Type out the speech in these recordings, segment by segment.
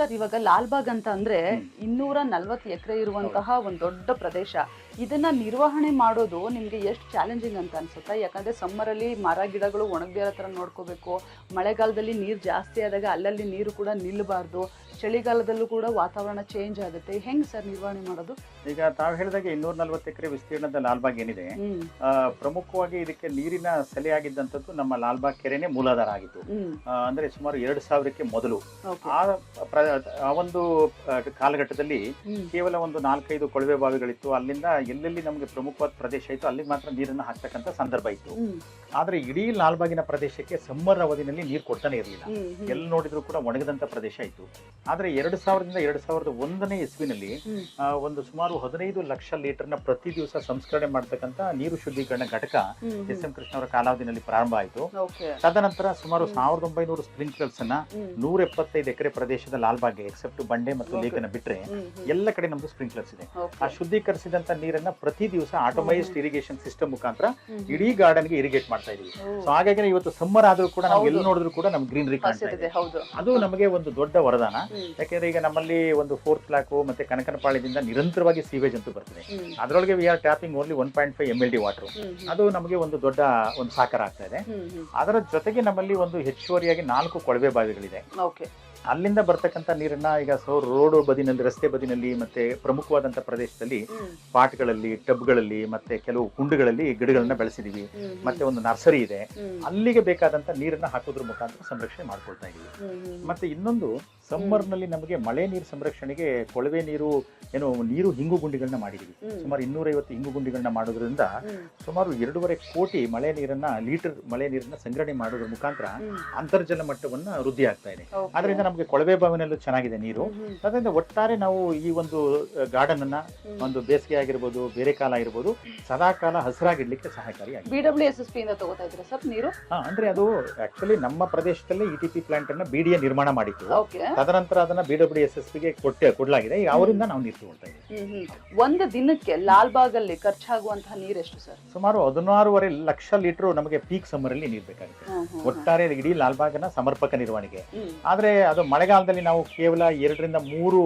Sir ಇವಾಗ ಲಾಲ್ಬಾಗ್ ಅಂತ ಅಂದ್ರೆ ಇನ್ನೂರ ನಲ್ವತ್ತು ಎಕರೆ ಇರುವಂತಹ ಒಂದು ದೊಡ್ಡ ಪ್ರದೇಶ. ಇದನ್ನ ನಿರ್ವಹಣೆ ಮಾಡೋದು ನಿಮ್ಗೆ ಎಷ್ಟು ಚಾಲೆಂಜಿಂಗ್ ಅಂತ ಅನ್ಸುತ್ತಾ? ಯಾಕಂದ್ರೆ ಸಮ್ಮರ್ ಅಲ್ಲಿ ಮರ ಗಿಡಗಳು ಒಣಗದೇ ಇರೋ ತರ ನೋಡ್ಕೋಬೇಕು. ಮಳೆಗಾಲದಲ್ಲಿ ನೀರು ಜಾಸ್ತಿ ಆದಾಗ ಅಲ್ಲಲ್ಲಿ ನೀರು ಕೂಡ ನಿಲ್ಲಬಾರ್ದು ಚಳಿಗಾಲದಲ್ಲೂ ಕೂಡ ವಾತಾವರಣ ಚೇಂಜ್ ಆಗುತ್ತೆ. ಹೆಂಗ್ ಸರ್ ನಿರ್ವಹಣೆ ಮಾಡೋದು? ಈಗ ತಾವು ಹೇಳಿದಾಗೆ ಇನ್ನೂರ ನಲ್ವತ್ತು ಎಕರೆ ವಿಸ್ತೀರ್ಣದ ಲಾಲ್ಬಾಗ್ ಏನಿದೆ ಆ, ಪ್ರಮುಖವಾಗಿ ಇದಕ್ಕೆ ನೀರಿನ ಸೆಲೆಯಾಗಿದ್ದಂಥದ್ದು ನಮ್ಮ ಲಾಲ್ಬಾಗ್ ಕೆರೆನೇ ಮೂಲಾಧಾರ ಆಗಿತ್ತು. ಹ್ಮ್. ಆ, ಅಂದ್ರೆ ಸುಮಾರು ಎರಡು ಸಾವಿರಕ್ಕೆ ಮೊದಲು. ಓಕೆ. ಆ ಪ್ರ- ಆ ಒಂದು ಆ, ಕಾಲಘಟ್ಟದಲ್ಲಿ ಹ್ಮ್. ಕೇವಲ ಒಂದು ನಾಲ್ಕೈದು ಕೊಳವೆ ಬಾವಿಗಳಿತ್ತು. ಅಲ್ಲಿಂದ ಎಲ್ಲೆಲ್ಲಿ ನಮಗೆ ಪ್ರಮುಖವಾದ ಪ್ರದೇಶ ಇತ್ತು ಅಲ್ಲಿ ಮಾತ್ರ ನೀರನ್ನು ಹಾಕ್ತಕ್ಕಂಥ ಸಂದರ್ಭ ಇತ್ತು. ಹ್ಮ್. ಆದ್ರೆ ಇಡೀ ಲಾಲ್ಬಾಗಿನ ಪ್ರದೇಶಕ್ಕೆ ಸಮ್ಮರ್ ಅವಧಿನಲ್ಲಿ ನೀರು ಕೊಡ್ತಾನೆ ಇರಲಿಲ್ಲ. ಹ್ಮ್ ಹ್ಮ್. ಎಲ್ಲಿ ನೋಡಿದ್ರು ಕೂಡ ಒಣಗದಂತ ಪ್ರದೇಶ ಇತ್ತು. ಆದ್ರೆ ಎರಡು ಸಾವಿರದಿಂದ ಎರಡು ಸಾವಿರದ ಒಂದನೇ ಇಸ್ವಿನಲ್ಲಿ ಒಂದು ಸುಮಾರು ಹದಿನೈದು ಲಕ್ಷ ಲೀಟರ್ನ ಪ್ರತಿ ದಿವಸ ಸಂಸ್ಕರಣೆ ಮಾಡ್ತಕ್ಕಂಥ ನೀರು ಶುದ್ಧೀಕರಣ ಘಟಕ ಎಸ್ ಎಂ ಕೃಷ್ಣ ಅವರ ಕಾಲಾವಧಿನಲ್ಲಿ ಪ್ರಾರಂಭ ಆಯಿತು. ತದನಂತರ ಸುಮಾರು. ಸಾವಿರದ ಒಂಬೈನೂರು ಸ್ಪ್ರಿಂಕ್ಲರ್ಸ್ ಅನ್ನ ನೂರ ಎಪ್ಪತ್ತೈದು ಎಕರೆ ಪ್ರದೇಶದ ಲಾಲ್ಬಾಗ್ಗೆ ಎಕ್ಸೆಪ್ಟ್ ಬಂಡೆ ಮತ್ತು. ಲೇಖನ ಹ್ಮ್ ಎಲ್ಲ ಕಡೆ ನಮ್ದು ಸ್ಪ್ರಿಂಕ್ಲರ್ಸ್ ಇದೆ. ಆ ಶುದ್ಧೀಕರಿಸಿದಂತ ನೀರನ್ನ ಪ್ರತಿ ದಿವಸ ಆಟೋಮೈಸ್ಡ್ ಇರಿಗೇಷನ್ ಸಿಸ್ಟಮ್ ಮುಖಾಂತರ ಇಡೀ ಗಾರ್ಡನ್ಗೆ ಇರಿಗೇಟ್ ಮಾಡ್ತಾ ಇದೀವಿ. ಸೊ ಹಾಗಾಗಿ ಇವತ್ತು ಸಮ್ಮರ್ ಆದ್ರೂ ಕೂಡ ನಾವು. ಎಲ್ಲಿ ನೋಡಿದ್ರು ಕೂಡ ನಮ್ಗೆ ಗ್ರೀನರಿ ಕಾಣ್ತಾ ಇದೆ. ಅದು ನಮಗೆ ಒಂದು ದೊಡ್ಡ ವರದಾನ. ಯಾಕೆಂದ್ರೆ ಈಗ ನಮ್ಮಲ್ಲಿ ಒಂದು ಫೋರ್ತ್ ಬ್ಲಾಕ್ ಮತ್ತೆ ಕನಕನಪಾಳ್ಯದಿಂದ ನಿರಂತರವಾಗಿ ಸೀವೇಜ್ ಅಂತೂ ಬರ್ತದೆ. ಅದರೊಳಗೆ V R tapping only one point five M L D water ಅದು ನಮಗೆ ಒಂದು ದೊಡ್ಡ ಒಂದು ಸಾಕಾರ ಆಗ್ತಾ ಇದೆ. ಅದರ ಜೊತೆಗೆ ನಮ್ಮಲ್ಲಿ ಒಂದು ಹೆಚ್ಚುವರಿಯಾಗಿ ನಾಲ್ಕು ಕೊಳವೆ ಬಾವಿಗಳಿದೆ. ಓಕೆ. ಅಲ್ಲಿಂದ ಬರ್ತಕ್ಕಂಥ ನೀರನ್ನ ಈಗ ಸೊ ರೋಡ್ ಬದಿನಲ್ಲಿ ರಸ್ತೆ ಬದಿನಲ್ಲಿ ಮತ್ತೆ ಪ್ರಮುಖವಾದಂತ ಪ್ರದೇಶದಲ್ಲಿ ಪಾಟ್ಗಳಲ್ಲಿ ಟಬ್ಗಳಲ್ಲಿ ಮತ್ತೆ ಕೆಲವು ಕುಂಡುಗಳಲ್ಲಿ ಗಿಡಗಳನ್ನ ಬೆಳೆಸಿದೀವಿ. ಮತ್ತೆ ಒಂದು ನರ್ಸರಿ ಇದೆ. ಅಲ್ಲಿಗೆ ಬೇಕಾದಂತ ನೀರನ್ನ ಹಾಕೋದ್ರ ಮುಖಾಂತರ ಸಂರಕ್ಷಣೆ ಮಾಡ್ಕೊಳ್ತಾ ಇದೀವಿ. ಮತ್ತೆ ಇನ್ನೊಂದು ಸಮ್ಮರ್ನಲ್ಲಿ ನಮಗೆ ಮಳೆ ನೀರು ಸಂರಕ್ಷಣೆಗೆ ಕೊಳವೆ ನೀರು ಏನು ನೀರು ಹಿಂಗು ಗುಂಡಿಗಳನ್ನ ಮಾಡಿದೀವಿ. ಸುಮಾರು ಇನ್ನೂರೈವತ್ತು ಹಿಂಗು ಗುಂಡಿಗಳನ್ನ ಮಾಡೋದ್ರಿಂದ ಸುಮಾರು ಎರಡೂವರೆ ಕೋಟಿ ಮಳೆ ನೀರನ್ನ ಲೀಟರ್ ಮಳೆ ನೀರನ್ನ ಸಂಗ್ರಹಣೆ ಮಾಡೋದ್ರ ಮುಖಾಂತರ ಅಂತರ್ಜಲ ಮಟ್ಟವನ್ನ ವೃದ್ಧಿ ಆಗ್ತಾ ಇದೆ. ಅದರಿಂದ ನಮಗೆ ಕೊಳವೆ ಬಾವಿನಲ್ಲೂ ಚೆನ್ನಾಗಿದೆ ನೀರು. ಅದರಿಂದ ಒಟ್ಟಾರೆ ನಾವು ಈ ಒಂದು ಗಾರ್ಡನ್ ಅನ್ನ ಒಂದು ಬೇಸಿಗೆ ಆಗಿರ್ಬೋದು ಬೇರೆ ಕಾಲ ಆಗಿರ್ಬೋದು ಸದಾ ಕಾಲ ಹಸಿರಾಗಿಡ್ಲಿಕ್ಕೆ ಸಹಕಾರಿ ಆಗಿದೆ. ಅಂದ್ರೆ ಅದು ಆಕ್ಚುಲಿ ನಮ್ಮ ಪ್ರದೇಶದಲ್ಲಿ ಇಟಿಪಿ ಪಿ ಪ್ಲಾಂಟ್ ಅನ್ನ ಬಿಡಿಎ ನಿರ್ಮಾಣ ಮಾಡಿತ್ತು ತದನಂತರ ಅದನ್ನ ಬಿ ಡಬ್ಲ್ಯೂ ಎಸ್ ಎಸ್ಗೆ ಕೊಟ್ಟೆ ಕೊಡಲಾಗಿದೆ. ಈಗ ಅವರಿಂದ ನಾವು ನೀರು ತಗೊಳ್ತಾ ಇದ್ದೀವಿ. ಹ್ಮ್ ಒಂದು ದಿನಕ್ಕೆ ಲಾಲ್ಬಾಗ್ ಅಲ್ಲಿ ಖರ್ಚಾಗುವಂತಹ ನೀರ್ ಎಷ್ಟು ಸರ್? ಸುಮಾರು ಹದಿನಾರೂವರೆ ಲಕ್ಷ ಲೀಟರ್ ನಮಗೆ ಪೀಕ್ ಸಮ್ಮರ್ ಅಲ್ಲಿ ನೀರು ಬೇಕಾಗುತ್ತೆ. ಒಟ್ಟಾರೆ ಇಡೀ ಒಟ್ಟಾರೆ ಇಡೀ ನ ಸಮರ್ಪಕ ನಿರ್ವಹಣೆಗೆ. ಆದ್ರೆ ಅದು ಮಳೆಗಾಲದಲ್ಲಿ ನಾವು ಕೇವಲ ಎರಡರಿಂದ ಮೂರು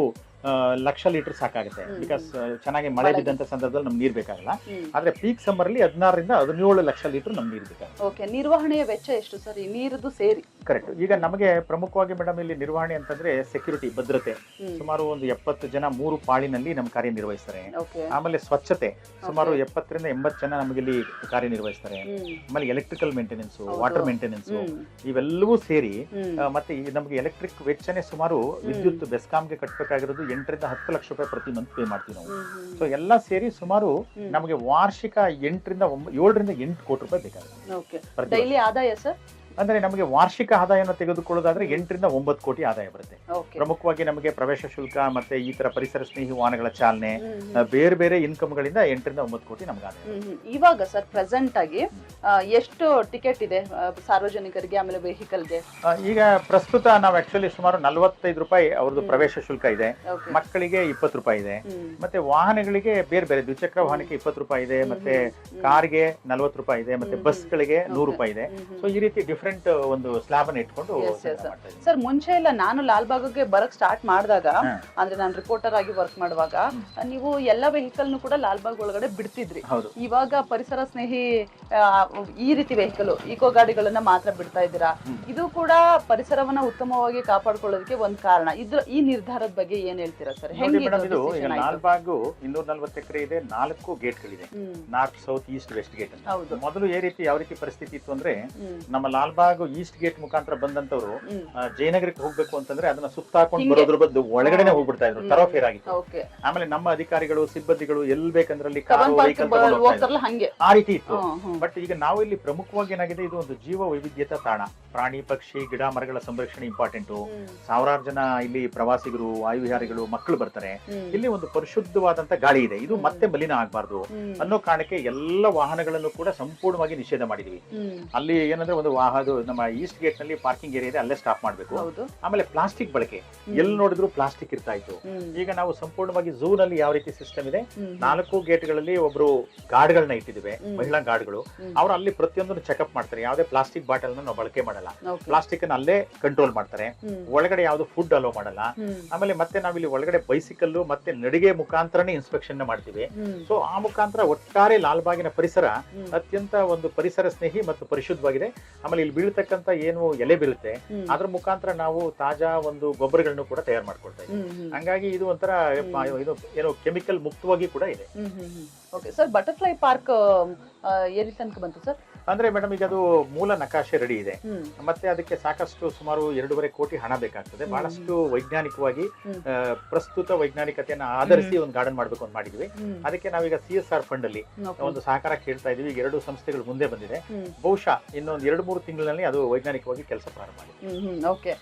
ಲಕ್ಷ ಲೀಟರ್ ಸಾಕಾಗುತ್ತೆ. ಬಿಕಾಸ್ ಚೆನ್ನಾಗಿ ಮಳೆ ಬಿದ್ದಂತ ಸಂದರ್ಭದಲ್ಲಿ ನಮ್ಗೆ ನೀರು ಬೇಕಾಗಲ್ಲ. ಆದ್ರೆ ಪೀಕ್ ಸಮ್ಮರ್ ಅಲ್ಲಿ ಹದಿನಾರರಿಂದ ಹದಿನೇಳು ಲಕ್ಷ ಲೀಟರ್ ನಮ್ಗೆ ನೀರು ಬೇಕಾಗುತ್ತೆ. ಓಕೆ ನಿರ್ವಹಣೆಯ ವೆಚ್ಚ ಎಷ್ಟು ಸರ್? ಈ ನೀರದು ಸೇರಿ. ಕರೆಕ್ಟ್ ಈಗ ನಮಗೆ ಪ್ರಮುಖವಾಗಿ ಮೇಡಮ್ ಇಲ್ಲಿ ನಿರ್ವಹಣೆ ಅಂತಂದ್ರೆ ಸೆಕ್ಯೂರಿಟಿ ಭದ್ರತೆ. ಸುಮಾರು ಒಂದು ಎಪ್ಪತ್ತು ಜನ ಮೂರು ಪಾಳಿನಲ್ಲಿ ನಮ್ಮ ಕಾರ್ಯನಿರ್ವಹಿಸ್ತಾರೆ. ಆಮೇಲೆ ಸ್ವಚ್ಛತೆ. ಸುಮಾರು. ಎಪ್ಪತ್ತರಿಂದ ಎಂಬತ್ತು ಜನ ನಮಗೆ ಇಲ್ಲಿ ಕಾರ್ಯನಿರ್ವಹಿಸ್ತಾರೆ. ಆಮೇಲೆ ಎಲೆಕ್ಟ್ರಿಕಲ್ ಮೇಂಟೆನೆನ್ಸ್ ವಾಟರ್ ಮೇಂಟೆನೆನ್ಸ್ ಇವೆಲ್ಲವೂ ಸೇರಿ ಮತ್ತೆ ನಮಗೆ ಎಲೆಕ್ಟ್ರಿಕ್ ವೆಚ್ಚನೇ ಸುಮಾರು ವಿದ್ಯುತ್ ಬೆಸ್ಕಾಂಗೆ ಕಟ್ಟಬೇಕಾಗಿರೋದು ಎಂಟರಿಂದ ಹತ್ತು ಲಕ್ಷ ರೂಪಾಯಿ ಪ್ರತಿ ಮಂತ್ ಪೇ ಮಾಡ್ತೀವಿ ನಾವು. ಸೊ ಎಲ್ಲ ಸೇರಿ ಸುಮಾರು. ನಮಗೆ ವಾರ್ಷಿಕ ಎಂಟರಿಂದ ಏಳರಿಂದ ಎಂಟು ಕೋಟಿ ರೂಪಾಯಿ ಬೇಕಾಗುತ್ತೆ. ಡೈಲಿ ಆದಾಯ ಸರ್ ಅಂದ್ರೆ ನಮಗೆ ವಾರ್ಷಿಕ ಆದಾಯವನ್ನು ತೆಗೆದುಕೊಳ್ಳೋದಾದ್ರೆ ಎಂಟರಿಂದ ಒಂಬತ್ತು ಕೋಟಿ ಆದಾಯ ಬರುತ್ತೆ. ಪ್ರಮುಖವಾಗಿ ನಮಗೆ ಪ್ರವೇಶ ಶುಲ್ಕ ಮತ್ತೆ ಈ ತರ ಪರಿಸರ ಸ್ನೇಹಿ ವಾಹನಗಳ ಚಾಲನೆ ಬೇರೆ ಬೇರೆ ಇನ್ಕಮ್ಗಳಿಂದ ಎಂಟರಿಂದ ಒಂಬತ್ತು ಕೋಟಿ ನಮ್ಗೆ ಆದಾಯ. ಇವಾಗ ಸರ್ ಪ್ರೆಸೆಂಟ್ ಆಗಿ ಎಷ್ಟು ಟಿಕೆಟ್ ಇದೆ ಸಾರ್ವಜನಿಕರಿಗೆ ಆಮೇಲೆ ವೆಹಿಕಲ್ಗೆ ಈಗ ಪ್ರಸ್ತುತ ನಾವು ಆಕ್ಚುಲಿ ಸುಮಾರು ನಲವತ್ತೈದು ರೂಪಾಯಿ ಅವ್ರದ್ದು ಪ್ರವೇಶ ಶುಲ್ಕ ಇದೆ. ಮಕ್ಕಳಿಗೆ ಇಪ್ಪತ್ತು ರೂಪಾಯಿ ಇದೆ. ಮತ್ತೆ ವಾಹನಗಳಿಗೆ ಬೇರೆ ಬೇರೆ ದ್ವಿಚಕ್ರ ವಾಹನಕ್ಕೆ ಇಪ್ಪತ್ತು ರೂಪಾಯಿ ಇದೆ ಮತ್ತೆ. ಕಾರ್ಗೆ ನಲವತ್ತು ರೂಪಾಯಿ ಇದೆ ಮತ್ತೆ ಬಸ್ ಬಸ್ಗಳಿಗೆ ನೂರು ರೂಪಾಯಿ ಇದೆ. ಸೊ ಈ ರೀತಿ ಡಿಫ್ರೆಂಟ್ ಒಂದು ಸ್ಲಾಬ್ ಅನ್ನು ಇಟ್ಕೊಂಡು. ಸರ್ ಮುಂಚೆ ಎಲ್ಲ ನಾನು ಲಾಲ್ಬಾಗ್ಗೆ ಬರಕ್ ಸ್ಟಾರ್ಟ್ ಮಾಡಿದಾಗ ಅಂದ್ರೆ ನಾನು ರಿಪೋರ್ಟರ್ ಆಗಿ ವರ್ಕ್ ಮಾಡುವಾಗ ನೀವು ಎಲ್ಲ ವೆಹಿಕಲ್ ಕೂಡ ಲಾಲ್ಬಾಗ್ ಒಳಗಡೆ ಬಿಡ್ತಿದ್ರಿ. ಇವಾಗ ಪರಿಸರ ಸ್ನೇಹಿ ಈ ರೀತಿ ವೆಹಿಕಲ್ ಈಕೋ ಗಾಡಿಗಳನ್ನ ಮಾತ್ರ ಬಿಡ್ತಾ ಇದ್ದೀರಾ? ಇದು ಕೂಡ ಪರಿಸರವನ್ನ ಉತ್ತಮವಾಗಿ ಕಾಪಾಡ್ಕೊಳ್ಳೋದಕ್ಕೆ ಒಂದ್ ಕಾರಣ. ಇದ್ರ ಈ ನಿರ್ಧಾರದ ಬಗ್ಗೆ ಏನ್ ಹೇಳ್ತೀರಾ ಸರ್ ಲಾಲ್ಬಾಗು ಇನ್ನೂರ ನಲ್ವತ್ತು ಎಕರೆ ಇದೆ ನಾಲ್ಕು ಗೇಟ್ಗಳಿದೆ ಗಳಿದೆ north south east west gate ಮೊದಲು ಯಾವ ರೀತಿ ಪರಿಸ್ಥಿತಿ ಇತ್ತು ಅಂದ್ರೆ ನಮ್ಮ ನಮ್ಮ ಲಾಲ್ಬಾಗ್ ಈಸ್ಟ್ ಗೇಟ್ ಮುಖಾಂತರ ಬಂದಂತವ್ರು ಜಯನಗರಕ್ಕೆ ಹೋಗ್ಬೇಕು ಅಂತಂದ್ರೆ ಅದನ್ನ ಸುತ್ತಾಕೊಂಡು. ಬರೋದ್ರ ಬದ್ದು ಒಳಗಡೆ ಹೋಗ್ಬಿಡ್ತಾ ಇದ್ರು ತರೋ ತರೋಫೇರ್ ಆಗಿತ್ತು. ಆಮೇಲೆ ನಮ್ಮ ಅಧಿಕಾರಿಗಳು ಸಿಬ್ಬಂದಿಗಳು ಎಲ್ ಬೇಕಂದ್ರಲ್ಲಿ ಅಲ್ಲಿ ಕಾರು ವೆಹಿಕಲ್ ಆ ರೀತಿ ಇತ್ತು. ಬಟ್ ಈಗ ನಾವು ಇಲ್ಲಿ ಪ್ರಮುಖವಾಗಿ ಏನಾಗಿದೆ ಇದು ಒಂದು ಜೀವ ವೈವಿಧ್ಯತಾ ತಾಣ. ಪ್ರಾಣಿ ಪಕ್ಷಿ ಗಿಡ ಮರಗಳ ಸಂರಕ್ಷಣೆ ಇಂಪಾರ್ಟೆಂಟ್ ಸಾವಿರಾರು ಜನ ಇಲ್ಲಿ ಪ್ರವಾಸಿಗರು ವಾಯುವಿಹಾರಿಗಳು ಮಕ್ಕಳು ಬರ್ತಾರೆ. ಇಲ್ಲಿ ಒಂದು ಪರಿಶುದ್ಧವಾದಂತ ಗಾಳಿ ಇದೆ. ಇದು ಮತ್ತೆ ಮಲಿನ ಆಗಬಾರ್ದು. ಅನ್ನೋ ಕಾರಣಕ್ಕೆ ಎಲ್ಲ ವಾಹನಗಳನ್ನು ಕೂಡ ಸಂಪೂರ್ಣವಾಗಿ ನಿಷೇಧ ಮಾಡಿದೀವಿ. ಅಲ್ಲಿ ಏನಂದ್ರೆ ಒಂದು ವಾಹ ಅದು ನಮ್ಮ ಈಸ್ಟ್ ಗೇಟ್ನಲ್ಲಿ ಪಾರ್ಕಿಂಗ್ ಏರಿಯಾ ಇದೆ ಅಲ್ಲೇ ಸ್ಟಾಪ್ ಮಾಡಬೇಕು. ಆಮೇಲೆ ಪ್ಲಾಸ್ಟಿಕ್ ಬಳಕೆ. ಎಲ್ಲಿ ನೋಡಿದ್ರು ಪ್ಲಾಸ್ಟಿಕ್ ಇರ್ತಾ ಇತ್ತು ಈಗ ನಾವು ಸಂಪೂರ್ಣವಾಗಿ ಝೂ ನಲ್ಲಿ ಯಾವ ರೀತಿ ಸಿಸ್ಟಮ್ ಇದೆ? ನಾಲ್ಕು ಗೇಟ್ಗಳಲ್ಲಿ ಒಬ್ರು ಗಾರ್ಡ್ಗಳನ್ನ ಇಟ್ಟಿದ್ದೇವೆ ಇಟ್ಟಿದ್ವಿ ಮಹಿಳಾ ಗಾರ್ಡ್ಗಳು ಅವ್ರು ಅಲ್ಲಿ ಪ್ರತಿಯೊಂದನ್ನು ಚೆಕ್ಅಪ್ ಮಾಡ್ತಾರೆ. ಯಾವುದೇ ಪ್ಲಾಸ್ಟಿಕ್ ಬಾಟಲ್ ನಾವು ಬಳಕೆ ಮಾಡಲ್ಲ. ಪ್ಲಾಸ್ಟಿಕ್ ಅನ್ನ ಅಲ್ಲೇ ಕಂಟ್ರೋಲ್ ಮಾಡ್ತಾರೆ. ಒಳಗಡೆ ಯಾವ್ದು ಫುಡ್ ಅಲೋ ಮಾಡಲ್ಲ. ಆಮೇಲೆ ಮತ್ತೆ ನಾವಿಲ್ಲಿ ಒಳಗಡೆ ಬೈಸಿಕಲ್ ಮತ್ತೆ ನಡಿಗೆ ಮುಖಾಂತರನೇ ಇನ್ಸ್ಪೆಕ್ಷನ್ ಮಾಡ್ತೀವಿ. ಸೊ ಆ ಮುಖಾಂತರ ಒಟ್ಟಾರೆ ಲಾಲ್ಬಾಗಿನ ಪರಿಸರ ಅತ್ಯಂತ ಒಂದು ಪರಿಸರ ಸ್ನೇಹಿ ಮತ್ತು ಪರಿಶುದ್ಧವಾಗಿದೆ. ಆಮೇಲೆ ಇಲ್ಲಿ ಬೀಳ್ತಕ್ಕಂತ ಏನು ಎಲೆ ಬೀಳುತ್ತೆ. ಅದ್ರ ಮುಖಾಂತರ ನಾವು ತಾಜಾ ಒಂದು ಗೊಬ್ಬರಗಳನ್ನು ಕೂಡ ತಯಾರು ಮಾಡ್ಕೊಳ್ತಾ ಇದ್ದೀವಿ. ಹಂಗಾಗಿ ಇದು ಒಂಥರ ಇದು ಏನು ಕೆಮಿಕಲ್ ಮುಕ್ತವಾಗಿ ಕೂಡ ಇದೆ. ಓಕೆ ಸರ್ ಬಟರ್ಫ್ಲೈ ಪಾರ್ಕ್ ಎಲ್ಲಿ ತನಕ ಬಂತು ಸರ್ ಅಂದ್ರೆ ಮೇಡಮ್ ಈಗ ಅದು ಮೂಲ ನಕಾಶೆ ರೆಡಿ ಇದೆ. ಮತ್ತೆ ಅದಕ್ಕೆ ಸಾಕಷ್ಟು ಸುಮಾರು ಎರಡೂವರೆ ಕೋಟಿ ಹಣ ಬೇಕಾಗ್ತದೆ. ಬಹಳಷ್ಟು ವೈಜ್ಞಾನಿಕವಾಗಿ. ಪ್ರಸ್ತುತ ವೈಜ್ಞಾನಿಕತೆಯನ್ನು ಆಧರಿಸಿ ಒಂದು ಗಾರ್ಡನ್ ಮಾಡಬೇಕು ಅಂತ ಮಾಡಿದ್ವಿ. ಅದಕ್ಕೆ ನಾವೀಗ ಸಿ ಎಸ್ ಆರ್ ಫಂಡ್ ಅಲ್ಲಿ ಒಂದು ಸಹಕಾರ ಕೇಳ್ತಾ ಇದೀವಿ ಈಗ ಎರಡು ಸಂಸ್ಥೆಗಳು ಮುಂದೆ ಬಂದಿದೆ. ಬಹುಶಃ ಇನ್ನೊಂದು ಎರಡು ಮೂರು ತಿಂಗಳಲ್ಲಿ ಅದು ವೈಜ್ಞಾನಿಕವಾಗಿ ಕೆಲಸ ಪ್ರಾರಂಭ. ಓಕೆ.